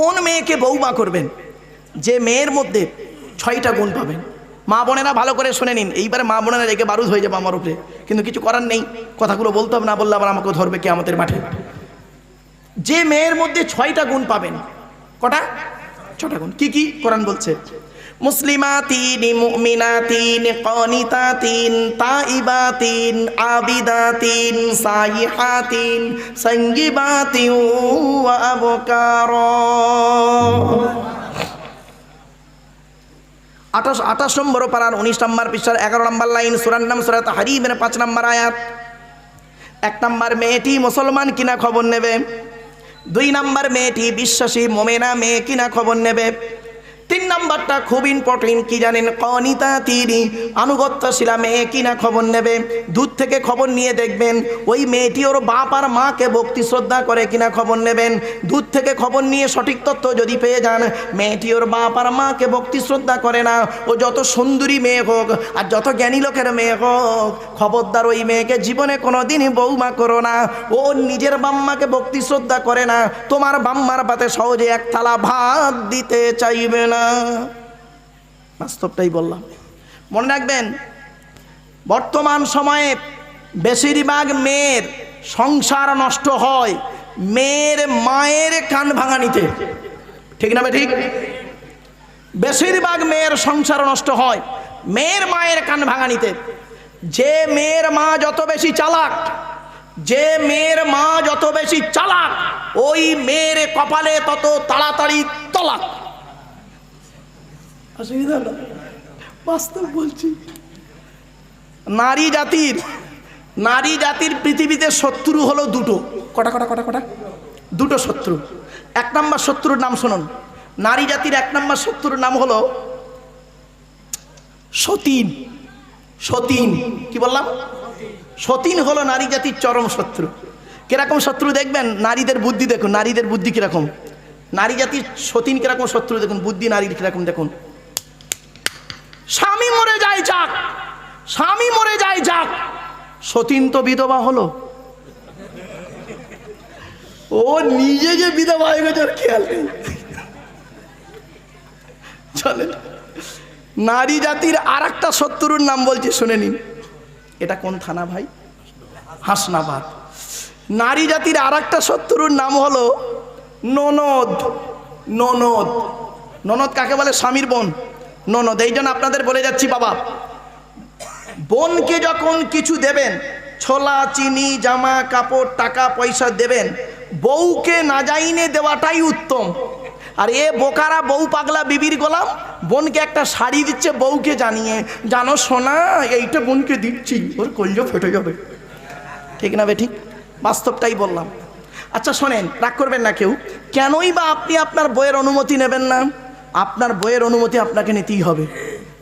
কোন মেয়েকে বৌমা করবেন? যে মেয়ের মধ্যে ছয়টা গুণ পাবেন। মা বোনেরা ভালো করে শুনে নিন। এইবারে মা বোনেরা রেগে বারুদ হয়ে যাবে আমার উপরে। কিন্তু কিছু করার নেই। কথাগুলো বলতে হবে, না বললে আবার আমাকে ধরবে কে আমাদের মাঠে। যে মেয়ের মধ্যে ছয়টা গুণ পাবেন। কটা? ছটা গুণ। কি কি? কোরআন বলছে মুসলিমাতিন, মুমিনাতিন, কনিতাতিন, তাইবাতিন, আবিদাতিন, সাইহাতিন সঙ্গীবাতিন ওয়া আবকারা। আঠাশ আঠাশ নম্বর পাড়ার উনিশ নম্বর পৃষ্ঠার এগারো নম্বর লাইন সুরান নাম সুরাত হারিমের পাঁচ নম্বর আয়াত। এক নম্বর মেয়েটি মুসলমান কিনা খবর নেবে? দুই নম্বর মেয়েটি বিশ্বাসী মোমেনা মেয়ে কিনা খবর নেবে? তিন নাম্বারটা খুব ইম্পর্টেন্ট কি জানেন? কনিতা তিনি আনুগত্যশীলা মেয়ে কিনা খবর নেবে? দূর থেকে খবর নিয়ে দেখবেন, ওই মেয়েটি ওর বাপ আর মাকে ভক্তি শ্রদ্ধা করে কিনা খবর নেবেন? দূর থেকে খবর নিয়ে সঠিক তথ্য যদি পেয়ে যান, মেয়েটি ওর বাপ আর মাকে ভক্তি শ্রদ্ধা করে না। ও যত সুন্দরী মেয়ে হোক আর যত জ্ঞানী লোকের মেয়ে হোক, খবরদার ওই মেয়েকে জীবনে কোনো দিনই বৌমা করো না। ও নিজের বাম্মাকে ভক্তি শ্রদ্ধা করে না। তোমার বাম্মার পাতে সহজে এক থালা ভাত দিতে চাইবে না। বাস্তবটাই বললাম। মনে রাখবেন, বর্তমান সময়ে বেশিরভাগ মেয়ের সংসার নষ্ট হয় মেয়ের মায়ের কান ভাঙানিতে। ঠিক না ঠিক বেশিরভাগ মেয়ের সংসার নষ্ট হয় মেয়ের মায়ের কান ভাঙানিতে। যে মেয়ের মা যত বেশি চালাক, যে মেয়ের মা যত বেশি চালাক, ওই মেয়ের কপালে তত তাড়াতাড়ি তলাক। অসুবিধা হলো বাস্তব বলছি। নারী জাতির নারী জাতির পৃথিবীতে শত্রু হলো দুটো। কটা কটা কটা কটা? দুটো শত্রু। এক নম্বর শত্রুর নাম শুনুন। নারী জাতির এক নম্বর শত্রুর নাম হলো সতীন। সতীন কি বললাম? সতীন হলো নারী জাতির চরম শত্রু। কীরকম শত্রু দেখবেন? নারীদের বুদ্ধি দেখুন। নারীদের বুদ্ধি কীরকম? নারী জাতির সতীন কীরকম শত্রু দেখুন? বুদ্ধি নারীর কীরকম দেখুন? স্বামী মরে যায় যাক, স্বামী মরে যায় যাক। সতীন তো বিধবা হলো। ও নিজে যে বিধবা হয়ে গেছে খেয়াল নেই। চলে নারী জাতির আর একটা শত্রুর নাম বলছি, শুনে নিন। এটা কোন থানা ভাই? হাসনাবাদ। নারী জাতির আর একটা শত্রুর নাম হলো ননদ। ননদ। ননদ কাকে বলে? স্বামীর বোন। ননদ এই জন্য আপনাদের বলে যাচ্ছি, বাবা। বোনকে যখন কিছু দেবেন, ছোলা, চিনি, জামা, কাপড়, টাকা, পয়সা দেবেন, বউকে না যাইনে দেওয়াটাই উত্তম। আর এ বোকারা বউ পাগলা বিবির গোলাম, বোনকে একটা শাড়ি দিচ্ছে বউকে জানিয়ে, জানো সোনা, এইটা বোনকে দিচ্ছি, ওর কলজ ফেটে যাবে। ঠিক না বে, ঠিক? বাস্তবটাই বললাম। আচ্ছা শোনেন, রাগ করবেন না কেউ। কেনই বা আপনি আপনার বইয়ের অনুমতি নেবেন না? আপনার বইয়ের অনুমতি আপনাকে নিতেই হবে।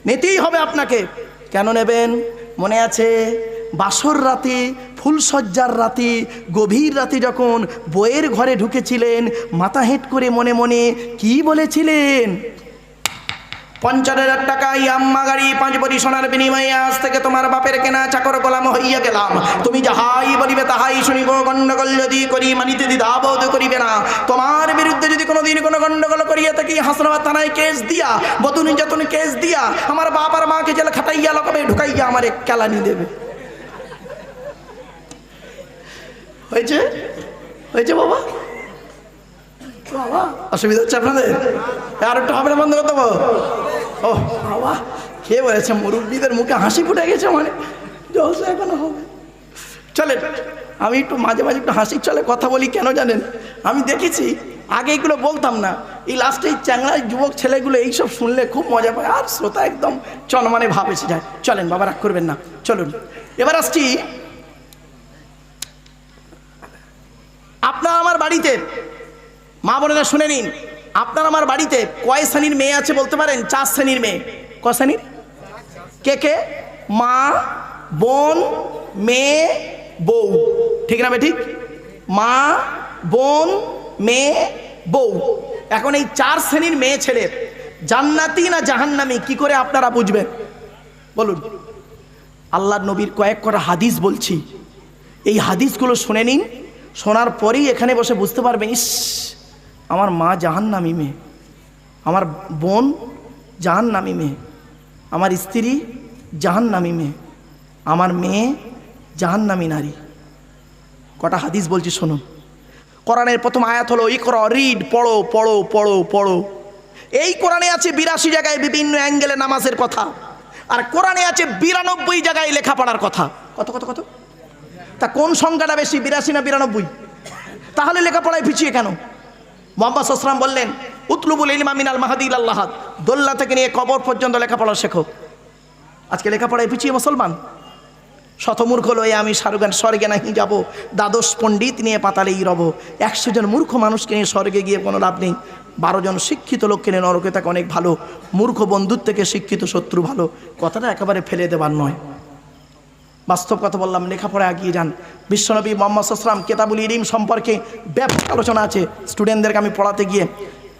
নিতেই হবে আপনাকে। কেন নেবেন? মনে আছে, বাসর রাতে ফুলসজ্জার রাতে, গভীর রাতে যখন বইয়ের ঘরে ঢুকেছিলেন, মাথা হেঁট করে মনে মনে কি বলেছিলেন? পঞ্চাশ হাজার টাকা ইয়াম্মা গাড়ি পাঁচ বড়ি সোনার বিনিময়ে আজ থেকে তোমার বাপের কেনা চাকর গোলাম হইয়া গেলাম। তুমি যাহাই বলিবে তাহাই শুনিব, গণ্ডগোল যদি করি মানিতে দ্বিধাবোধ করিবে না। তোমার বিরুদ্ধে যদি কোনোদিন কোনো গণ্ডগোল করিয়া থাকি, হাসনাবাদ থানায় কেস দিয়া, বধু নির্যাতন কেস দিয়া, আমার বাপ আর মাকে জেলে খাটাইয়া লকাবে ঢুকাইয়া আমার এক কেলানি দেবে। হয়েছে? হয়েছে বাবা বাবা? অসুবিধা হচ্ছে আপনাদের? আর একটু হবে না বন্ধ করতে দেবো ও বাবা। কে বলেছে? মুরব্বীদের মুখে হাসি ফুটে গেছে মানে। জলসা এখনও হবে। চলে আমি একটু মাঝে মাঝে একটু হাসির চলে কথা বলি কেন জানেন? আমি দেখেছি আগে এগুলো বলতাম না। এই লাস্টে এই চ্যাংড়া যুবক ছেলেগুলো এইসব শুনলে খুব মজা পায় আর শ্রোতা একদম চনমানে ভাব এসে যায়। চলেন বাবা রাগ করবেন না। চলুন। এবার আসছি। আপনার আমার বাড়িতে মা বোনেরা শুনে নিন, আপনার আমার বাড়িতে কয় শ্রেণির মেয়ে আছে বলতে পারেন? চার শ্রেণির মেয়ে। ক শ্রেণির? কে কে? মা, বোন, মেয়ে, বউ। ঠিক না ঠিক মা, বোন, মেয়ে, বউ। এখন এই চার শ্রেণির মেয়ে ছেলের জান্নাতি না জাহান্নামি, কি করে আপনারা বুঝবেন? বলুন। আল্লাহ নবীর কয়েক কটা হাদিস বলছি। এই হাদিসগুলো শুনে নিন, শোনার পরেই এখানে বসে বুঝতে পারবেন, ইস আমার মা জাহান্নামী মেয়ে। আমার বোন জাহান্নামী মেয়ে। আমার স্ত্রী জাহান্নামী মেয়ে। আমার মেয়ে জাহান্নামী নারী। কটা হাদিস বলছি, শুনুন। কোরআনের প্রথম আয়াত হলো, ইকর, রিড, পড়ো পড়ো পড়ো পড়ো। এই কোরআনে আছে বিরাশি জায়গায় বিভিন্ন অ্যাঙ্গেলে নামাজের কথা। আর কোরআনে আছে বিরানব্বই জায়গায় লেখাপড়ার কথা। কত কত কত? তা কোন সংখ্যাটা বেশি, বিরাশি না বিরানব্বই? তাহলে লেখাপড়ায় পিছিয়ে কেন? মোহাম্মদ আসলাম বললেন, উতলুবুল ইলমা মিনাল মাহাদিল আল্লাহাদ দোল্লা থেকে নিয়ে কবর পর্যন্ত লেখাপড়া শেখো। আজকে লেখাপড়ায় পিছিয়ে মুসলমান। শতমূর্খ লয়ে আমি সারুগান স্বর্গে নাহি যাব, দ্বাদশ পণ্ডিত নিয়ে পাতালেই রব। একশো জন মূর্খ মানুষকে নিয়ে স্বর্গে গিয়ে কোনো লাভ নেই। বারো জন শিক্ষিত লোককে নিয়ে নরকে থাকে অনেক ভালো। মূর্খ বন্ধুর থেকে শিক্ষিত শত্রু ভালো। কথাটা একেবারে ফেলে দেবার নয়। বাস্তব কথা বললাম, লেখাপড়া এগিয়ে যান। বিশ্বনবী মোহাম্মদ আসলাম কেতাবুল ইরিম সম্পর্কে ব্যাপক আলোচনা আছে। স্টুডেন্টদেরকে আমি পড়াতে গিয়ে,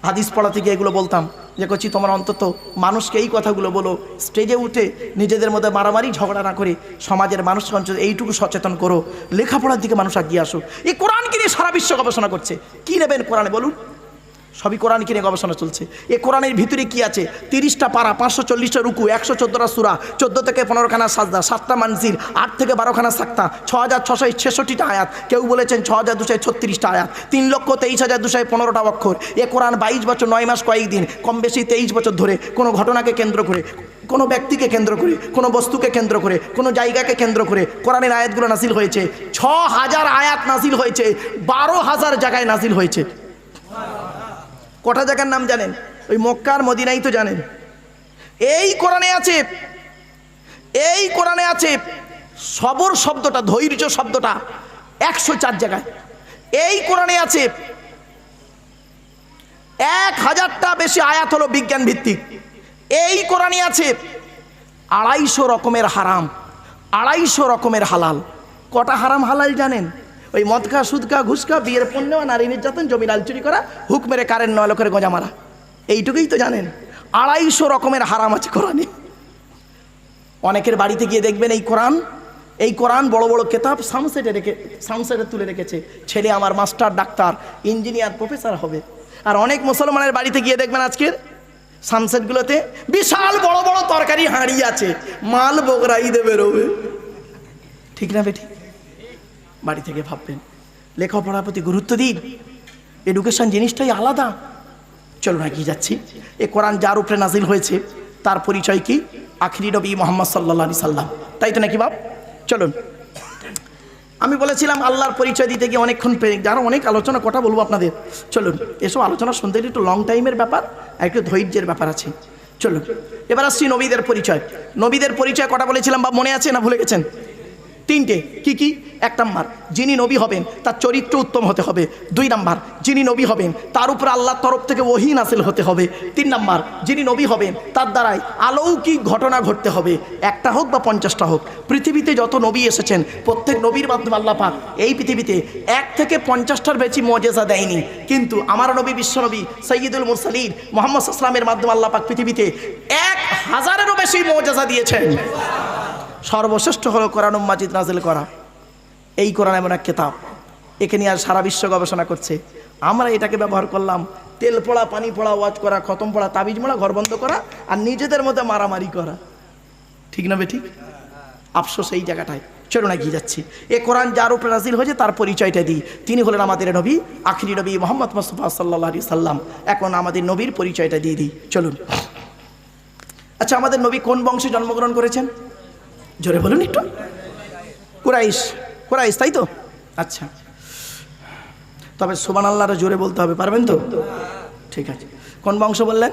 হাদিস পড়াতে গিয়ে এগুলো বলতাম। যে করছি তোমরা অন্তত মানুষকে এই কথাগুলো বলো স্টেজে উঠে নিজেদের মধ্যে মারামারি, ঝগড়া না করে সমাজের মানুষকে অন্তত এইটুকু সচেতন করো, লেখাপড়ার দিকে মানুষ এগিয়ে আসুক। এই কোরআনকে নিয়ে সারা বিশ্ব গবেষণা করছে? কী নেবেন কোরআনে বলুন? সবই কোরআন কিনে গবেষণা চলছে। এ কোরআনের ভিতরে কি আছে? তিরিশটা পারা, পাঁচশো চল্লিশটা রুকু, একশো চোদ্দোটা সুরা, চোদ্দ থেকে পনেরোখানা সাজদা, সাতটা মানজির আট থেকে বারোখানা সাক্তা ছ হাজার ছশো ছেষট্টিটা আয়াত। কেউ বলেছেন ছ হাজার দুশো ছত্রিশটা আয়াত। তিন লক্ষ তেইশ হাজার দুশো পনেরোটা অক্ষর। এ কোরআন বাইশ বছর, নয় মাস কয়েকদিন, কম বেশি তেইশ বছর ধরে কোনো ঘটনাকে কেন্দ্র করে, কোনো ব্যক্তিকে কেন্দ্র করে, কোনো বস্তুকে কেন্দ্র করে, কোনো জায়গাকে কেন্দ্র করে কোরআনের আয়াতগুলো নাসিল হয়েছে। ছ হাজার আয়াত নাসিল হয়েছে বারো হাজার জায়গায় নাসিল হয়েছে। কটা জায়গার নাম জানেন? ওই মক্কার, মদিনাই তো জানেন। এই কোরআনে আছে, এই কোরআনে আছে, সবর শব্দটা, ধৈর্য শব্দটা একশো চার জায়গায়। এই কোরআনে আছে, এক হাজারটা বেশি আয়াত হলো বিজ্ঞান ভিত্তিক এই কোরআনে আছে, আড়াইশো রকমের হারাম, আড়াইশো রকমের হালাল। কটা হারাম হালাল জানেন? ওই মদকা সুদকা ঘুষকা বিয়ের পণ্য, নারী নির্যাতন, জমি লাল চুরি করা, হুক মেরে কারেন্ট নয় লোকের গোজা মারা। এইটুকুই তো জানেন। আড়াইশো রকমের হারাম আছে কোরআনে। অনেকের বাড়িতে গিয়ে দেখবেন এই কোরআন এই কোরআন বড় বড় কেতাব সামসেটে রেখে সামসেটে তুলে রেখেছে। ছেলে আমার মাস্টার ডাক্তার ইঞ্জিনিয়ার প্রফেসর হবে। আর অনেক মুসলমানের বাড়িতে গিয়ে দেখবেন আজকের সানসেটগুলোতে বিশাল বড় বড় তরকারি হাঁড়ি আছে। মাল বগরাই দেবে রবে। ঠিক না বেটি? বাড়ি থেকে ভাববেন। লেখাপড়ার প্রতি গুরুত্ব দিন। এডুকেশন জিনিসটাই আলাদা। চলুন এগিয়ে যাচ্ছি। এ কোরআন যার উপরে নাজিল হয়েছে, তার পরিচয় কি? আখিরি নবী মোহাম্মদ সাল্লা সাল্লাম। তাই তো নাকি বাপ? চলুন। আমি বলেছিলাম আল্লাহর পরিচয় দিতে গিয়ে অনেকক্ষণ যারা অনেক আলোচনা, কথা বলব আপনাদের। চলুন, এসব আলোচনা শুনতে একটু লং টাইমের ব্যাপার, আর একটু ধৈর্যের ব্যাপার আছে। চলুন, এবার আসছি নবীদের পরিচয়। নবীদের পরিচয় কটা বলেছিলাম বা মনে আছে না ভুলে গেছেন? তিনটে। কি কি? এক নাম্বার, যিনি নবী হবেন, তার চরিত্র উত্তম হতে হবে। দুই নাম্বার, যিনি নবী হবেন, তার উপর আল্লাহর তরফ থেকে ওহি নাসিল হতে হবে। তিন নাম্বার, যিনি নবী হবেন, তার দ্বারাই আলৌকিক ঘটনা ঘটতে হবে। একটা হোক বা পঞ্চাশটা হোক, পৃথিবীতে যত নবী এসেছেন, প্রত্যেক নবীর মাধ্যমে আল্লাহ পাক এই পৃথিবীতে এক থেকে পঞ্চাশটার বেশি মজেজা দেয়নি। কিন্তু আমার নবী বিশ্বনবী সৈয়দুল মুরসালিন মোহাম্মদ ইসলামের মাধ্যমে আল্লাহ পাক পৃথিবীতে এক হাজারেরও বেশি মজেজা দিয়েছেন। সর্বশ্রেষ্ঠ হলো কোরআন মাজিদ নাজিল করা। এই কোরআন এমন এক কেতাব। একে নিয়ে আর সারা বিশ্ব গবেষণা করছে। আমরা এটাকে ব্যবহার করলাম, তেল পড়া, পানি পড়া, ওয়াজ করা, খতম পড়া, তাবিজ মোড়া ঘর বন্ধ করা আর নিজেদের মধ্যে মারামারি করা। ঠিক না বেঠিক আফসোস এই জায়গাটায়। চলুন এগিয়ে যাচ্ছি। এ কোরআন যার উপরে নাজিল হয়েছে তার পরিচয়টা দিই। তিনি হলেন আমাদের নবী, আখিরি নবী মোহাম্মদ মুস্তফা সাল্লাহ আলি সাল্লাম। এখন আমাদের নবীর পরিচয়টা দিয়ে দিই। চলুন। আচ্ছা আমাদের নবী কোন বংশে জন্মগ্রহণ করেছেন? জোরে বলুন একটু। কুরাইশ কুরাইশ তাই তো? আচ্ছা। তবে সোবান আল্লাহরা জোরে বলতে হবে পারবেন তো? ঠিক আছে। কোন বংশ বললেন?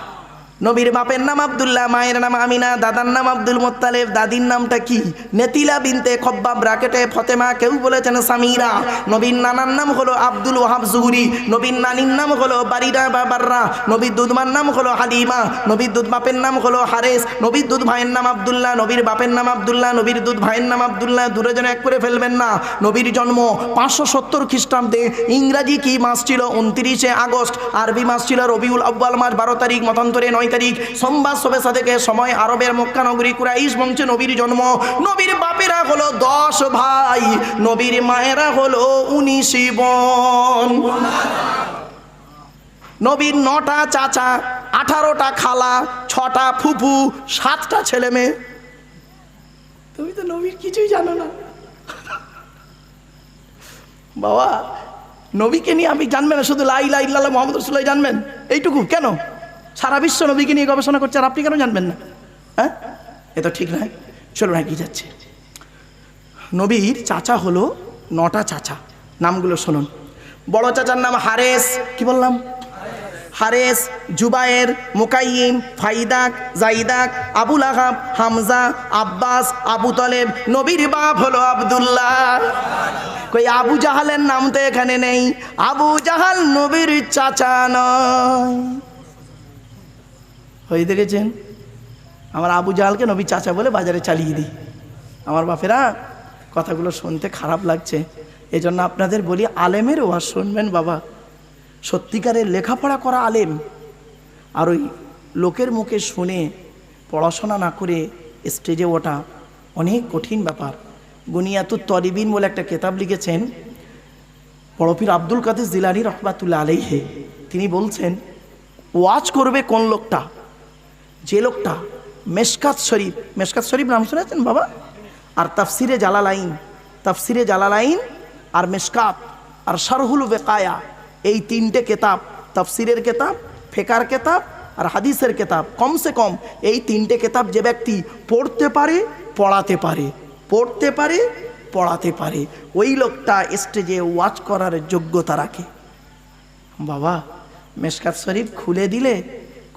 নবীর বাপের নাম আব্দুল্লাহ, মায়ের নাম আমিনা, দাদার নাম আব্দুল মোত্তালেব, দাদির নামটা কি? নেতিলা বিনতে খব্বাব ব্রাকেটে ফতেমা, কেউ বলেছেন সামিরা। নবীর নানার নাম হলো আব্দুল ওহাব জুহুরি। নবীর নানির নাম হলো বারিরা বা বাররা। নবীর দুধমার নাম হলো হালিমা। নবীর দুধ বাপের নাম হলো হারেস। নবীর দুধ ভাইয়ের নাম আব্দুল্লাহ, নবীর বাপের নাম আব্দুল্লাহ, নবীর দুধ ভাইয়ের নাম আব্দুল্লাহ। দূরে এক করে ফেলবেন না। নবীর জন্ম পাঁচশো সত্তর খ্রিস্টাব্দে ইংরাজি কি মাস ছিল? উনত্রিশে আগস্ট। আরবি মাস ছিল রবিউল আব্বাল মাস, বারো তারিখ, মতান্তরে নয় তারিখ। সোমবার সবে সাদেকে সময় আরবের মক্কা নগরী কুরাইশ বংশে নবীর জন্ম। নবীর বাপেরা হলো দশ ভাই, নবীর মায়েরা হলো উনিশ বোন। নবীর নটা চাচা, আঠারোটা খালা, ছটা ফুফু সাতটা ছেলে মেয়ে। তুমি তো নবীর কিছুই জানো না। বাবা, নবীকে নিয়ে আপনি জানবেন শুধু লাই লাই মোহাম্মদ রসুল্লাহ জানবেন? এইটুকু, কেন? সারা বিশ্ব নবীকে নিয়ে গবেষণা করছে, আর আপনি কেন জানবেন না? হ্যাঁ? এ তো ঠিক নয়। চলুন এগিয়ে যাচ্ছে। নবীর চাচা হলো নটা চাচা। নামগুলো শুনুন। বড় চাচার নাম হারেস। কি বললাম? হারেস, জুবায়ের মুকাইম ফাইদাক, জাইদাক, আবুল আহাব, হামজা, আব্বাস, আবু তলেব। নবীর বাপ হলো আবদুল্লাহ। কই, আবু জাহালের নাম তো এখানে নেই। আবু জাহাল নবীর চাচা নয়। হয়ে দেখেছেন? আমার আবু জাহালকে নবী চাচা বলে বাজারে চালিয়ে দিই। আমার বাপেরা কথাগুলো শুনতে খারাপ লাগছে। এজন্য আপনাদের বলি, আলেমের ওয়াজ শুনবেন বাবা। সত্যিকারের লেখাপড়া করা আলেম। আর ওই লোকের মুখে শুনে পড়াশোনা না করে স্টেজে ওঠা অনেক কঠিন ব্যাপার। গুনিয়াতুর তরিবিন বলে একটা কেতাব লিখেছেন, বড়পীর আব্দুল কাদের জিলানি রহমাতুল্লাহ আলাইহে। তিনি বলছেন, ওয়াজ করবে কোন লোকটা? যে লোকটা মেশকাত শরীফ মেশকাত শরীফ নাম শুনেছেন বাবা? আর তাফসিরে জালালাইন তাফসিরে জালালাইন আর মেশকাত আর শারহুল বেকায়া এই তিনটে কেতাব, তাফসিরের কেতাব, ফেকার কেতাব আর হাদিসের কেতাব, কমসে কম এই তিনটে কেতাব যে ব্যক্তি পড়তে পারে, পড়াতে পারে, পড়তে পারে, পড়াতে পারে। ওই লোকটা স্টেজে ওয়াচ করার যোগ্যতা রাখে। বাবা, মেশকাত শরীফ খুলে দিলে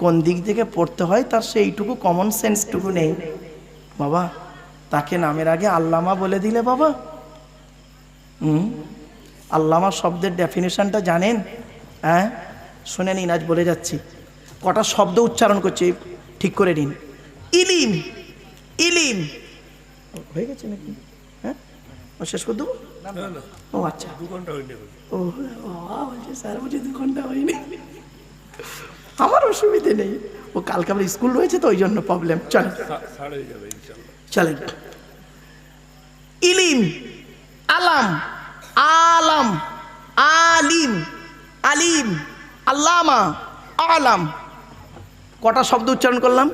কোন দিক থেকে পড়তে হয় তার সেইটুকু কমন সেন্সটুকু নেই। বাবা তাকে নামের আগে আল্লামা বলে দিলে বাবা। হুম? আল্লামা শব্দের ডেফিনেশনটা জানেন? হ্যাঁ? শুনে নিন আজ বলে যাচ্ছি। কটা শব্দ উচ্চারণ করছি ঠিক করে নিন। ইলিম! ইলিম! হয়ে গেছে নাকি? হ্যাঁ? শেষ করে দেবো? ও আচ্ছা। দু ও বাবা বলছে স্যার বলছে দু ঘণ্টা হয়নি। আমার অসুবিধে নেই। ও কালকে আমার স্কুল রয়েছে তো ওই জন্য প্রবলেম চল চলেন। ইলিম আলাম আলাম আলিম আলিম আল্লামা আলাম। কটা শব্দ উচ্চারণ করলাম?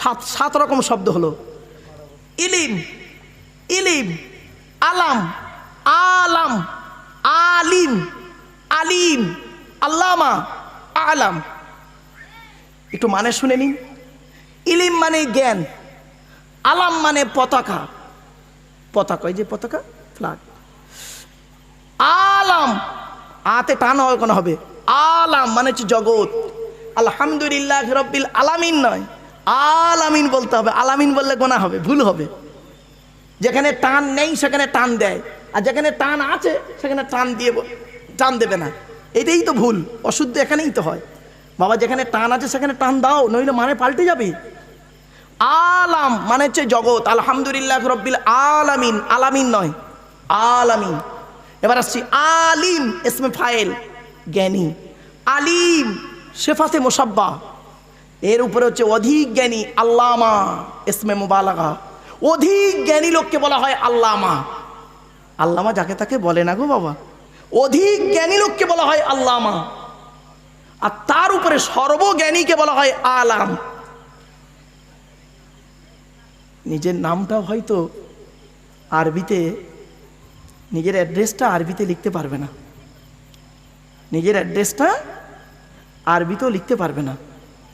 সাত সাত রকম শব্দ হলো। ইলিম ইলিম আলাম আলাম আলিম আলিম। আল্লামা আলাম। একটু মানে শুনে নিন। ইলিম মানে জ্ঞান, আলাম মানে পতাকা। পতাকা ওই যে পতাকা ফ্লাগ আলাম আতে টান কোনো হবে। আলাম মানে হচ্ছে জগৎ। আলহামদুলিল্লাহ রব্বিল আলামিন নয়। আলামিন বলতে হবে। আলামিন বললে গোনা হবে, ভুল হবে। যেখানে টান নেই, সেখানে টান দেয়। আর যেখানে টান আছে, সেখানে টান দিয়ে টান দেবে না। এটাই তো ভুল, অশুদ্ধ এখানেই তো হয়। বাবা, যেখানে টান আছে, সেখানে টান দাও, নইলে মানে পাল্টে যাবে। আলাম মানে হচ্ছে জগৎ, আলহামদুলিল্লাহ রব্বিল আলামিন আলামিন নয়, আলামিন। এবার আসছি, আলিম এসমে ফাইল জ্ঞানী। আলিম, শেফাতে মোসাব্বা। এর উপরে হচ্ছে অধিক জ্ঞানী, আল্লামা এসমে মোবালাগা। অধিক জ্ঞানী লোককে বলা হয় আল্লামা। আল্লামা যাকে তাকে বলে না গো বাবা। অধিক জ্ঞানী লোককে বলা হয় আল্লামা। আর তার উপরে সর্বজ্ঞানীকে বলা হয় আলাম। নিজের নামটাও হয়তো আরবিতে, নিজের অ্যাড্রেসটা আরবিতে লিখতে পারবে না। নিজের অ্যাড্রেসটা আরবিতেও লিখতে পারবে না।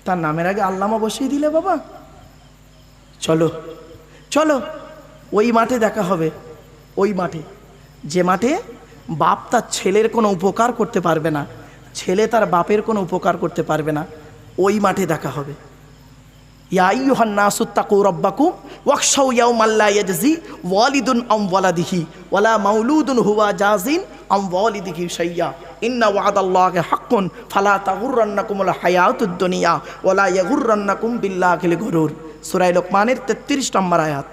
তার নামের আগে আল্লামা বসিয়ে দিলে বাবা। চলো চলো, ওই মাঠে দেখা হবে। ওই মাঠে, যে মাঠে বাপ তার ছেলের কোনো উপকার করতে পারবে না, ছেলে তার বাপের কোনো উপকার করতে পারবে না, ওই মাঠে দেখা হবে। ইয়াইয়ুহান নাসুত্তাকু রব্বাকুম ওয়াকশাউ ইয়াউমাল্লা ইয়াজজি ওয়ালিদুন আম ওয়ালাদিহি ওয়ালা মাউলুদুন হুয়া জাজিন আম ওয়ালিদিহি শাইয়্যা ইন্না ওয়াদাল্লাহি হাক্কুন, ফালা তাগুররান্নাকুমুল হায়াতুদ দুনিয়া ওয়ালা ইয়াগুররান্নাকুম বিল্লাহিল গুরুর। সূরা লোকমানের 33 নম্বর আয়াত।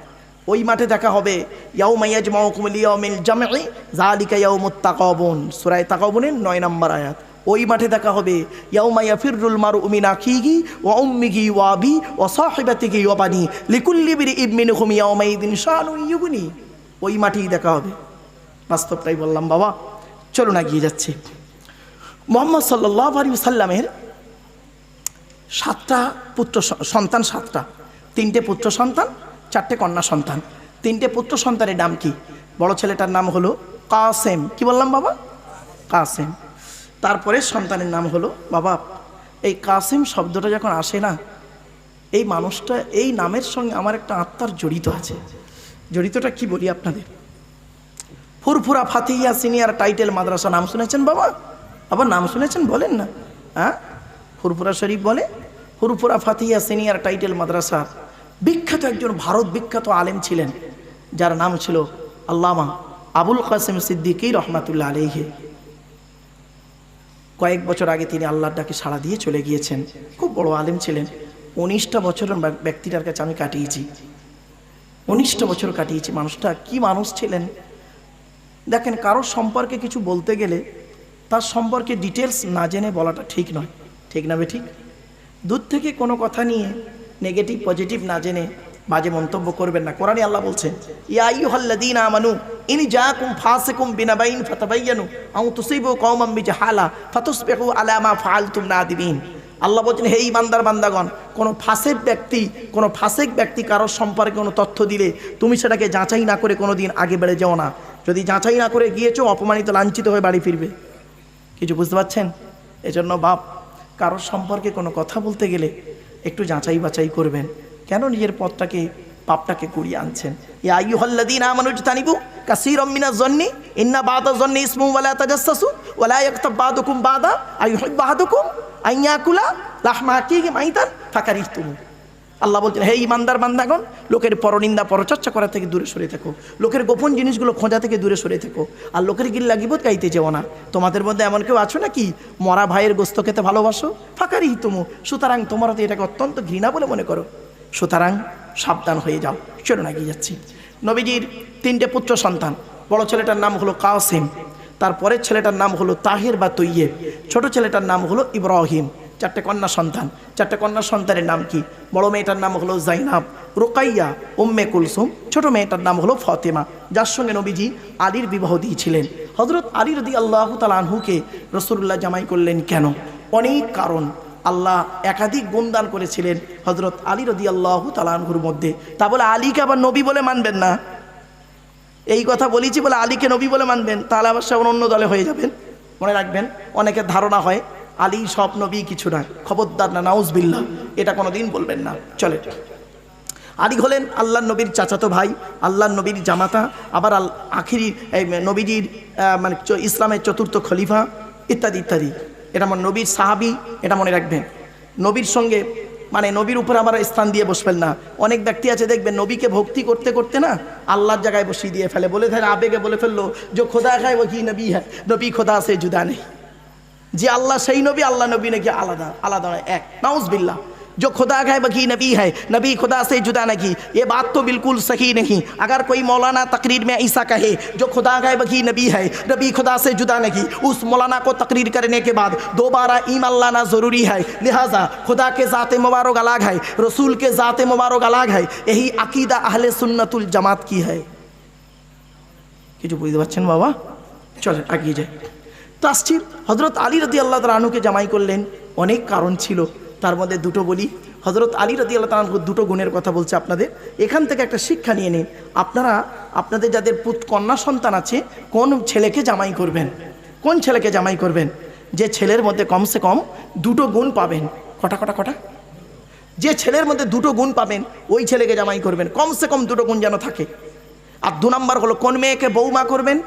ওই মাঠে দেখা হবে। ইয়াউমা ইয়াজমাউকুম লিয়াউমিল জামঈ, যালিকা ইয়াউমুত তাকাবুন সূরা তাকাবুনের 9 নম্বর আয়াত। ওই মাঠে দেখা হবে। ইয়াউমাইয়া ফিররুল মারু মিন আখিহি ওয়া উম্মিহি ওয়া আবি ওয়া সাহিবাতিহি ওয়া বানি। লিকুল্লি বিরি ইবমিনহুম ইয়াউমাইদিন শানু ইউগনি। ওই মাঠেই দেখা হবে। বাস্তবটাই বললাম বাবা। চলো না গিয়ে যাচ্ছে। মোহাম্মদ সাল্লাহ আলী সাল্লামের সাতটা পুত্র সন্তান সাতটা। তিনটে পুত্র সন্তান চারটে কন্যা সন্তান। তিনটে পুত্র সন্তানের নাম কি? বড় ছেলেটার নাম হলো কাসেম। কি বললাম বাবা? কাসেম। তারপরে সন্তানের নাম হলো বাবা। এই কাসেম শব্দটা যখন আসে না, এই মানুষটা এই নামের সঙ্গে আমার একটা আত্মার জড়িত আছে। জড়িতটা কি বলি আপনাদের? ফুরফুরা ফাতিয়া সিনিয়র টাইটেল মাদ্রাসা, নাম শুনেছেন বাবা? আবার নাম শুনেছেন? বলেন না। হ্যাঁ? ফুরফুরা শরীফ বলে, ফুরফুরা ফাতিয়া সিনিয়র টাইটেল মাদ্রাসা। বিখ্যাত একজন ভারত বিখ্যাত আলেম ছিলেন, যার নাম ছিল আল্লামা আবুল কাসেম সিদ্দিকী রহমাতুল্লাহ আলহে কয়েক বছর আগে তিনি আল্লাহর ডাকে সাড়া দিয়ে চলে গিয়েছেন। খুব বড় আলেম ছিলেন। উনিশটা বছরের ব্যক্তিটার কাছে আমি কাটিয়েছি। উনিশটা বছর কাটিয়েছি। মানুষটা কি মানুষ ছিলেন? দেখেন, কারোর সম্পর্কে কিছু বলতে গেলে তার সম্পর্কে ডিটেলস না জেনে বলাটা ঠিক নয়। ঠিক না বে ঠিক? দূর থেকে কোনো কথা নিয়ে নেগেটিভ, পজিটিভ না জেনে বাজে মন্তব্য করবেন না। কোরআনে আল্লাহ বলছেন, ইয়া আইয়ুহাল্লাযীন আমানু, ইন জাআকুম ফাসিকুম বিনাবাইন ফাতাবায়ানু আও তুসিবু কওমান বিজাহালা ফাতুসবিহু আলা মা ফাআলতুম নাদিমিন আল্লাহ বলছেন, হে ইমানদার বান্দাগণ, কোনো ফাসেক ব্যক্তি, কোনো ফাসেক ব্যক্তি কারোর সম্পর্কে কোনো তথ্য দিলে তুমি সেটাকে যাচাই না করে কোনো দিন আগে বেড়ে যাও না। যদি যাচাই না করে গিয়েছো, অপমানিত, লাঞ্ছিত হয়ে বাড়ি ফিরবে। কিছু বুঝতে পারছেন? এজন্য বাপ, কারোর সম্পর্কে কোনো কথা বলতে গেলে একটু যাচাই বাছাই করবেন। কেন নিজের পথটাকে, পাপটাকে কুড়িয়ে আনছেন? ইয়া আইয়ুহাল্লাযীনা আমানুজ তানিবু কাসীরাম মিনাজ জন্নি ইন্না বাদা জন্নি ইসমু ওয়ালা তাজাসসু ওয়ালা ইয়াকতাব বাদুকুম বাদা আইয়ুহিব্বু আহাদুকুম আইয়াকুলা লাহমা আকিহি মাইতান ফাকারিহতুমু। আল্লাহ বলছেন, হে ইমানদার বান্দাগণ, লোকের পরনিন্দা, পরচর্চা করা থেকে দূরে সরে থাকো। লোকের গোপন জিনিসগুলো খোঁজা থেকে দূরে সরে থাকো। আর লোকের গিল্লা গিবোধ গাইতে যেও না। তোমাদের মধ্যে এমন কেউ আছো নাকি? মরা ভাইয়ের গোস্ত খেতে ভালোবাসো? ফাঁকারি তুমু। সুতরাং তোমরা তো এটাকে অত্যন্ত ঘৃণা বলে মনে করো। সুতরাং সাবধান হয়ে যাও। চলো না গিয়ে যাচ্ছি। নবীজির তিনটে পুত্র সন্তান। বড় ছেলেটার নাম হলো কাসিম। তারপরের ছেলেটার নাম হলো তাহির বা তৈয়েব। ছোট ছেলেটার নাম হলো ইব্রাহিম। চারটে কন্যা সন্তান। চারটে কন্যা সন্তানের নাম কি? বড় মেয়েটার নাম হলো জাইনাব, রোকাইয়া, উম্মে কুলসুম, ছোট মেয়েটার নাম হলো ফতেমা। যার সঙ্গে নবীজি আলীর বিবাহ দিয়েছিলেন। হজরত আলী রদি আল্লাহ তালানহুকে রসুল্লাহ জামাই করলেন কেন? অনেক কারণ। আল্লাহ একাধিক গুণদান করেছিলেন হজরত আলী রদি আল্লাহ তালানহুর মধ্যে। তা বলে আলীকে আবার নবী বলে মানবেন না? এই কথা বলেছি বলে আলীকে নবী বলে মানবেন, তাহলে আবার সে অন্য দলে হয়ে যাবেন। মনে রাখবেন, অনেকের ধারণা হয় আলী সব নবী কিছু না। খবরদার না নাউজবিল্লা এটা কোনো দিন বলবেন না। চলে। আলী হলেন আল্লাহ নবীর চাচাতো ভাই আল্লাহ নবীর জামাতা, আবার আল আখিরি নবীজির মানে ইসলামের চতুর্থ খলিফা, ইত্যাদি ইত্যাদি। এটা আমার নবীর সাহাবি, এটা মনে রাখবেন। নবীর সঙ্গে মানে নবীর উপর আবার স্থান দিয়ে বসবেন না। অনেক ব্যক্তি আছে, দেখবেন নবীকে ভক্তি করতে করতে না, আল্লাহর জায়গায় বসিয়ে দিয়ে ফেলে। বলে ফেলে আবেগে বলে ফেলল যে, খোদা খায় ও কি নবী হ্যাঁ নবী খোদা সে জুদা নেই। যে अल्लाह सही नबी अल्लाह नबी ने किया आलादा आलादा है एक नाउज बिल्ला जो खुदा है बकी नबी है नबी खुदा से जुदा नहीं ये बात तो बिल्कुल सही नहीं अगर कोई मौलाना तकरीर में ऐसा कहे जो खुदा है बकी नबी है नबी खुदा से जुदा नहीं उस मौलाना को तकरीर करने के बाद दोबारा ईमान लाना ज़रूरी है लिहाजा खुदा के ज़ात मुबारक अलग है रसूल के ज़ात मुबारक अलग है यही अकीदा अहले सुन्नतुल जमात की है কিছু বুঝতে পারছেন বাবা চলেন এগিয়ে যাই তো আসছি হজরত আলী রদি আল্লাহ তালুকে জামাই করলেন। অনেক কারণ ছিল। তার মধ্যে দুটো বলি। হজরত আলী রদি আল্লাহ তালু দুটো গুণের কথা বলছে আপনাদের। এখান থেকে একটা শিক্ষা নিয়ে নিন। আপনারা, আপনাদের যাদের পুত, কন্যা সন্তান আছে, কোন ছেলেকে জামাই করবেন? কোন ছেলেকে জামাই করবেন? যে ছেলের মধ্যে কমসে কম দুটো গুণ পাবেন। কটা কটা কটা? যে ছেলের মধ্যে দুটো গুণ পাবেন, ওই ছেলেকে জামাই করবেন। কমসে কম দুটো গুণ যেন থাকে। আর দু নম্বর হলো, কোন মেয়েকে বৌমা করবেন?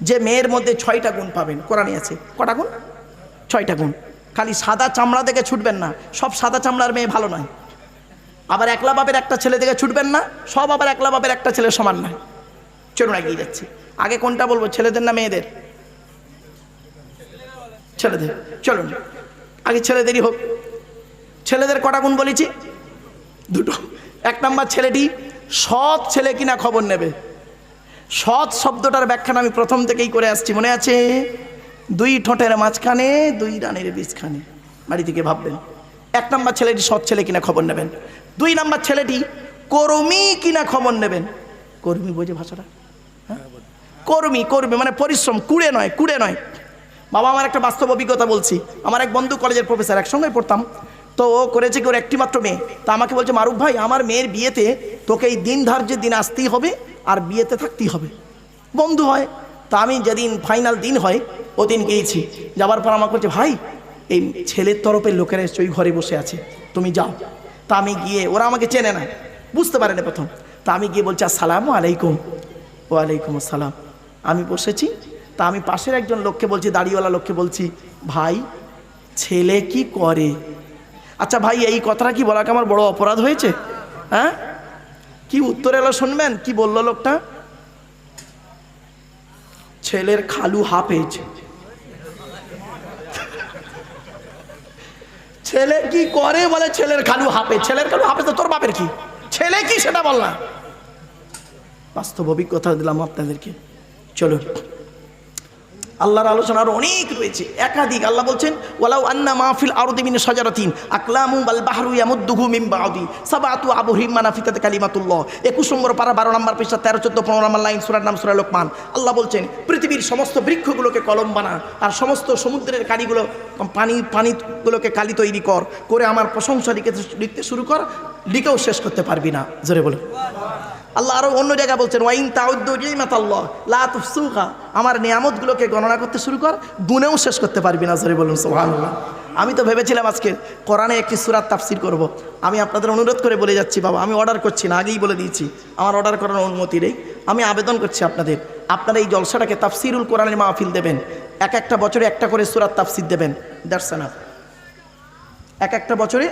যে মেয়ের মধ্যে ছয়টা গুণ পাবেন, কোরআনে আছে। কটা গুণ? ছয়টা গুণ। খালি সাদা চামড়া দেখে ছুটবেন না, সব সাদা চামড়ার মেয়ে ভালো নয়। আবার একলা বাপের একটা ছেলে দেখে ছুটবেন না, সব আবার একলা বাপের একটা ছেলে সমান নয়। চলুন এগিয়ে যাচ্ছি। আগে কোনটা বলব, ছেলেদের না মেয়েদের? ছেলেদের। চলুন, আগে ছেলেদেরই হোক। ছেলেদের কটা গুণ বলেছি? দুটো। এক নাম্বার ছেলেটি সৎ ছেলে কিনা খবর নেবে। সৎ শব্দটার ব্যাখ্যাটা আমি প্রথম থেকেই করে আসছি, মনে আছে? দুই ঠোঁটের মাঝখানে, দুই রানের বীজখানে। বাড়ি থেকে ভাববেন, এক নম্বর ছেলেটি সৎ ছেলে কিনা খবর নেবেন? দুই নাম্বার ছেলেটি কর্মী কিনা খবর নেবেন? কর্মী বোঝে ভাষাটা? হ্যাঁ? কর্মী কর্মী মানে পরিশ্রম, কুড়ে নয় কুড়ে নয়। বাবা, আমার একটা বাস্তব অভিজ্ঞতা বলছি। আমার এক বন্ধু কলেজের প্রফেসর একসঙ্গে পড়তাম। তো ও করেছে কি ওর একটি মাত্র মেয়ে? তা আমাকে বলছে, মারুফ ভাই, আমার মেয়ের বিয়েতে তোকে এই দিন ধার্যের দিন আসতেই হবে আর বিয়েতে থাকতেই হবে। বন্ধু হয়। তা আমি যেদিন ফাইনাল দিন হয়, ওদিন গিয়েছি। যাবার পর আমাকে বলছে, ভাই, এই ছেলের তরফের লোকেরা ওই ঘরে বসে আছে, তুমি যাও। তা আমি গিয়ে, ওরা আমাকে চেনে না, বুঝতে পারে না প্রথম। তা আমি গিয়ে বলছি, আসসালামু আলাইকুম। ওয়ালাইকুম আসসালাম। আমি বসেছি। তা আমি পাশের একজন লোককে বলছি, দাড়িওয়ালা লোককে বলছি, ভাই, ছেলে কি করে? আচ্ছা ভাই, এই কথাটা কি বলাকে আমার বড় অপরাধ হয়েছে? হ্যাঁ? কি উত্তর এলো শুনবেন? কি বলল লোকটা? ছেলের খালু হাফেজ ছেলে কি করে বলে ছেলের খালু হাফেজ ছেলের খালু হাফেজ তো তোর বাপের কি? ছেলে কি সেটা বল না। বাস্তব অভিজ্ঞতা দিলাম আপনাদেরকে। চলুন। আল্লাহর আলোচনা আরও অনেক রয়েছে। একাধিক আল্লাহ বলছেন, ওয়ালাউ আন্না মাহফিল আরদি মিন শাজারাতিন আকলামু বাল বাহরু ইয়ামুদ্দুহু মিন বাদি সাবাতু আবুহিম মানাফিতাত কালিমাতুল্লাহ। 21 নম্বর পারা 12 নম্বর পৃষ্ঠা 13 14 15 নম্বর লাইন সূরার নাম, সূরা লোকমান। আল্লাহ বলছেন, পৃথিবীর সমস্ত বৃক্ষগুলোকে কলম বানা আর সমস্ত সমুদ্রের কালিগুলো পানি, পানিগুলোকে কালি তৈরি কর। করে আমার প্রশংসা লিখে, লিখতে শুরু কর। লিখেও শেষ করতে পারবি না। জোরে বলে আল্লাহ আরও অন্য জায়গায় বলছেন ওয়াইন তাউদ্দু নিমাতাল্লাহ, লা তুফসুহা আমার নিয়ামতগুলোকে গণনা করতে শুরু কর গুনেও শেষ করতে পারবি না সরি বলুন, সুবহানাল্লাহ। আমি তো ভেবেছিলাম আজকে কোরআনে একটি সুরাত তাফসির করব। আমি আপনাদের অনুরোধ করে বলে যাচ্ছি, বাবা, আমি অর্ডার করছি না, আগেই বলে দিয়েছি, আমার অর্ডার করার অনুমতি নেই। আমি আবেদন করছি আপনাদের, আপনারা এই জলসাটাকে তাফসিরুল কোরআনের মাহফিল দেবেন, এক একটা বছরে একটা করে সুরাত তাফসির দেবেন, দ্যাটস এক একটা বছরে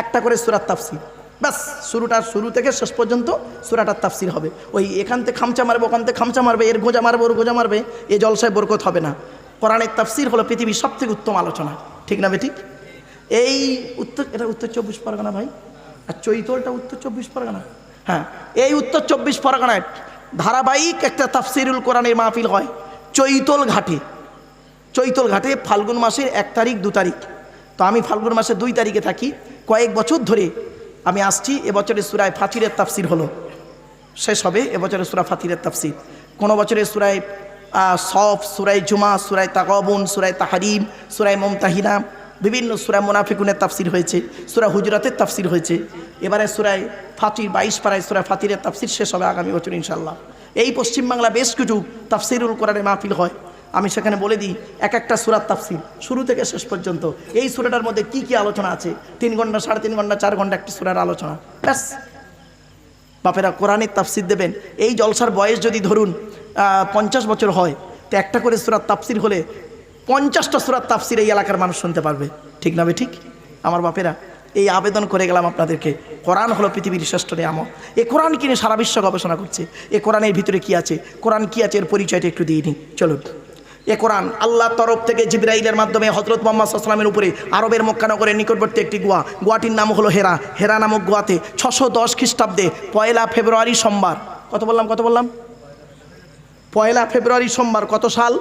একটা করে সুরাত তাফসির। ব্যাস শুরুটা শুরু থেকে শেষ পর্যন্ত সুরাটার তাফসির হবে। ওই এখান থেকে খামচা মারবে, ওখান থেকে খামচা মারবে, এর গোজা মারবে, ওর গোজা মারবে, এ জলসায় বরকত হবে না। কোরআনের তাফসির হলো পৃথিবীর সব থেকে উত্তম আলোচনা। ঠিক না ঠিক এই উত্তর, এটা উত্তর চব্বিশ পরগনা ভাই। আর চৈতলটা উত্তর চব্বিশ পরগনা? হ্যাঁ এই উত্তর চব্বিশ পরগনায় ধারাবাহিক একটা তাফসিরুল কোরআনের মাহফিল হয়, চৈতল ঘাটে। চৈতল ঘাটে ফাল্গুন মাসের এক তারিখ, দু তারিখ। তো আমি ফাল্গুন মাসের দুই তারিখে থাকি। কয়েক বছর ধরে আমি আসছি, এবছরের সুরায় ফাতিরের তাফসির হলো। শেষ হবে এবছরের সুরা ফাতিরের তাফসির। কোনো বছরের সুরায় সফ সুরাই জুমা সুরাই তাকবুন সুরাই তাহারিম সুরাই মমতাহিনা, বিভিন্ন সুরায় মোনাফিকুনের তাফসির হয়েছে, সুরা হুজরাতের তাফসির হয়েছে। এবারে সুরায় ফাতির, বাইশ পাড়ায় সুরায় ফাতিরের তাফসির শেষ হবে আগামী বছর ইনশাল্লাহ এই পশ্চিমবাংলা বেশ কিছু তাফসিরুল কোরআনে মাহফিল হয়। আমি সেখানে বলে দিই, এক একটা সুরাত তাফসির, শুরু থেকে শেষ পর্যন্ত। এই সুরাটার মধ্যে কি কি আলোচনা আছে? তিন ঘণ্টা, সাড়ে তিন ঘণ্টা, চার ঘণ্টা একটি সুরার আলোচনা। ব্যাস। বাপেরা কোরআনের তাফসির দেবেন। এই জলসার বয়স যদি ধরুন পঞ্চাশ বছর হয়, তো একটা করে সুরাত তাফসির হলে পঞ্চাশটা সুরাত তাফসির এই এলাকার মানুষ শুনতে পারবে। ঠিক নাবে ঠিক? আমার বাপেরা, এই আবেদন করে গেলাম আপনাদেরকে। কোরআন হলো পৃথিবীর শ্রেষ্ঠ নিয়ামক এ কোরআন কিনে সারা বিশ্ব গবেষণা করছে। এ কোরআনের ভিতরে কি আছে? কোরআন কি আছে? এর পরিচয়টা একটু দিয়ে নিই। চলুন। এ কোরআন আল্লাহর তরফ থেকে জিব্রাইলের মাধ্যমে হজরত মোহাম্মদ সাল্লামের উপরে আরবের মক্কানগরের নিকটবর্তী একটি গোয়া গোয়াটির নাম হলো হেরা। হেরা নামক গোয়াতে ছশো দশ খ্রিস্টাব্দে পয়লা ফেব্রুয়ারি সোমবার। কত বললাম কত বললাম? পয়লা ফেব্রুয়ারি সোমবার কত সাল?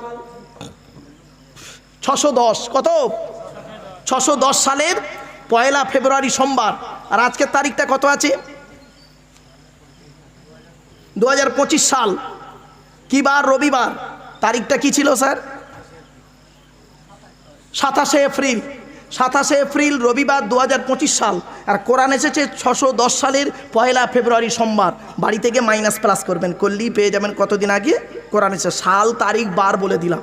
ছশো দশ। কত? ছশো দশ সালের পয়লা ফেব্রুয়ারি সোমবার। আর আজকের তারিখটা কত আছে? দু হাজার পঁচিশ সাল। কি বার? রবিবার। তারিখটা কি ছিল, স্যার? সাতাশে এপ্রিল। সাতাশে এপ্রিল, রবিবার দু হাজার পঁচিশ সাল। আর কোরআন এসেছে ছশো দশ সালের পয়লা ফেব্রুয়ারি সোমবার। বাড়ি থেকে মাইনাস প্লাস করবেন। করলেই পেয়ে যাবেন কতদিন আগে? কোরআন এসে সাল, তারিখ, বার বলে দিলাম।